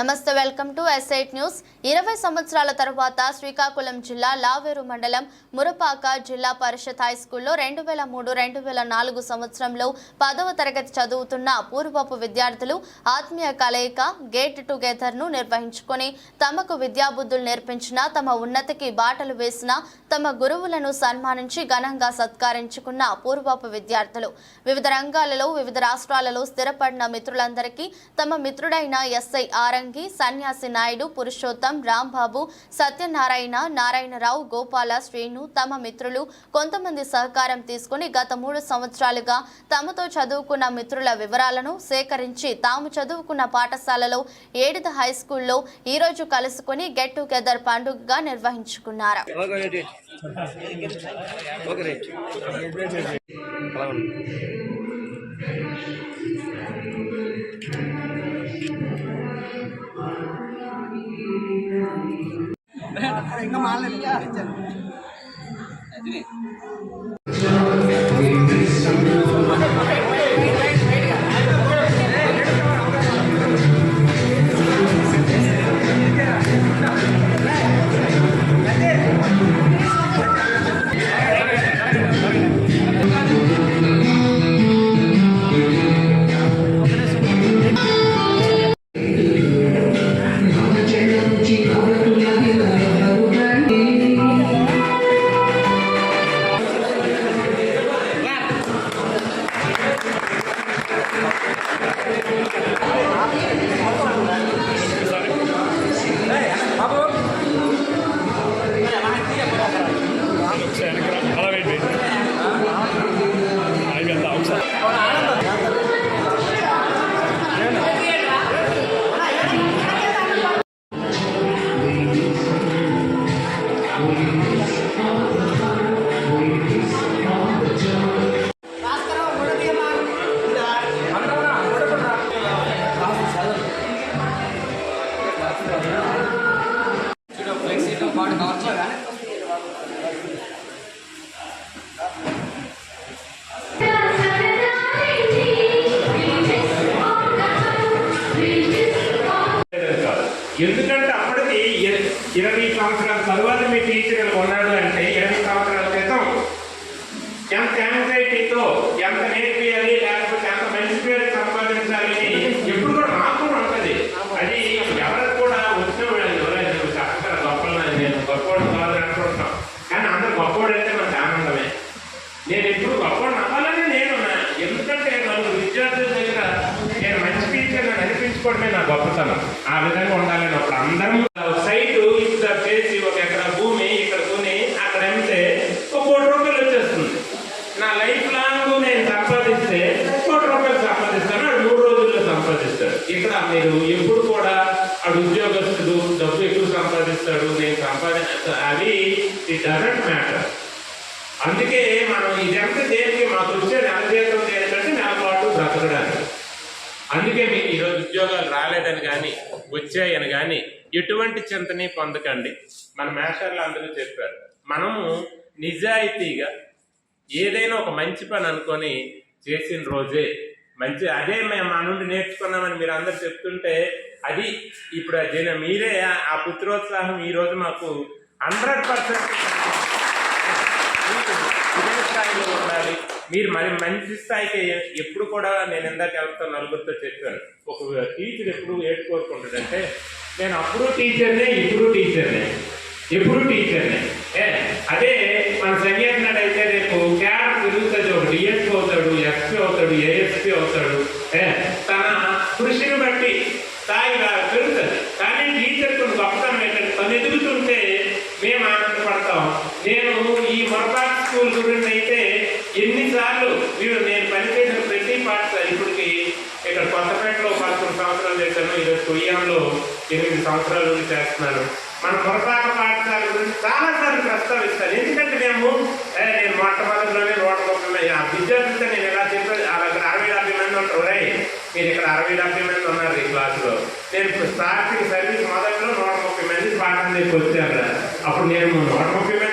నమస్తే welcome to ఎస్ఐట్ news. ఇరవై సంవత్సరాల తరువాత శ్రీకాకుళం జిల్లా లావేరు మండలం మురపాక జిల్లా పరిషత్ హై స్కూల్లో రెండు వేల మూడు రెండు వేల నాలుగు సంవత్సరంలో పదవ తరగతి చదువుతున్న పూర్వపు విద్యార్థులు ఆత్మీయ కలయిక గేట్ టుగెదర్ను నిర్వహించుకొని తమకు విద్యాబుద్ధులు నేర్పించిన తమ ఉన్నతికి బాటలు వేసిన తమ గురువులను సన్మానించి ఘనంగా సత్కరించుకున్న పూర్వపు విద్యార్థులు. వివిధ రంగాలలో వివిధ రాష్ట్రాలలో స్థిరపడిన మిత్రులందరికీ తమ మిత్రుడైన ఎస్ఐ ఆరంగి సన్యాసి నాయుడు పురుషోత్తం రాంబాబు సత్యనారాయణ నారాయణరావు గోపాల శ్రీను తమ మిత్రులు కొంతమంది సహకారం తీసుకుని గత మూడు సంవత్సరాలుగా తమతో చదువుకున్న మిత్రుల వివరాలను సేకరించి తాము చదువుకున్న పాఠశాలలో ఏడిద హై స్కూల్లో ఈరోజు కలుసుకుని గెట్ టుగెదర్ పండుగగా నిర్వహించుకున్నారు. எங்க மாலை இல்லையா? ఎందుకంటే నేను అవ్వాలని నేను ఎందుకంటే నలుగురు విద్యార్థుల దగ్గర నేను మంచి టీచర్ అని అనిపించుకోవడమే నా గొప్పతనం. ఆ విధంగా ఉండాలని అప్పుడు అందరం సైట్ ఇంత చేసి ఒక ఎకరా భూమి ఇక్కడ కొని అక్కడ అమ్మితే ఒక కోటి రూపాయలు వచ్చేస్తుంది. నా లైఫ్ లాంగ్ నేను సంపాదిస్తే కోటి రూపాయలు సంపాదిస్తాను అది మూడు రోజుల్లో సంపాదిస్తాడు. ఇక్కడ మీరు ఎప్పుడు కూడా ఆడు ఉద్యోగస్తుడు డబ్బు ఎక్కువ సంపాదిస్తాడు నేను సంపాదిస్తాను అది ఇట్ డజంట్ మ్యాటర్ అందుకే మనం ఇదంతా దేనికి మాకు వచ్చే నెల జీతం దేనికంటే నెల పాటు బ్రతకడానికి. అందుకే మీకు ఈరోజు ఉద్యోగాలు రాలేదని కానీ వచ్చాయని కానీ ఎటువంటి చింతని పొందకండి. మన మేషర్లు అందరూ చెప్పారు. మనము నిజాయితీగా ఏదైనా ఒక మంచి పని అనుకొని చేసిన రోజే మంచి అదే మేము మా నుండి నేర్చుకున్నామని మీరు అందరు చెప్తుంటే అది ఇప్పుడు అది మీరే ఆ- పుత్రోత్సాహం ఈ రోజు మాకు హండ్రెడ్ పర్సెంట్ ఇదే స్థాయిలో ఉండాలి. మీరు మరి మంచి స్థాయికి ఎప్పుడు కూడా నేను ఇందాక ఎవరితో నలుగురితో చెప్పాను. ఒక టీచర్ ఎప్పుడు ఏడు కోరుకుంటాడంటే నేను అప్పుడు టీచర్నే ఇప్పుడు టీచర్నే ఎప్పుడు టీచర్నే అదే మన సన్యాసినాడు ప్రతి ఇప్పటికి ఇక్కడ కొత్తపేటలో పదకొండు సంవత్సరాలు చేశాను ఈరోజు కొయ్యంలో ఎనిమిది సంవత్సరాల నుండి చేస్తున్నాను మన పొరపాటు పాఠశాల గురించి చాలాసార్లు ప్రస్తావిస్తాను ఎందుకంటే మేము నేను మొట్టమొదటిలోనే నూట ముప్పై ఆ విద్యార్థులతో నేను ఎలా చెప్పాను? అక్కడ అరవై డెబ్బై మంది ఉంటారు. రై మీరు ఇక్కడ అరవై డెబ్బై మంది ఉన్నారు ఈ క్లాసులో. నేను స్టార్టింగ్ సర్వీస్ మొదట్లో నూట ముప్పై మంది పాఠం చెప్పి వచ్చాను అప్పుడు నేను నూట ముప్పై మంది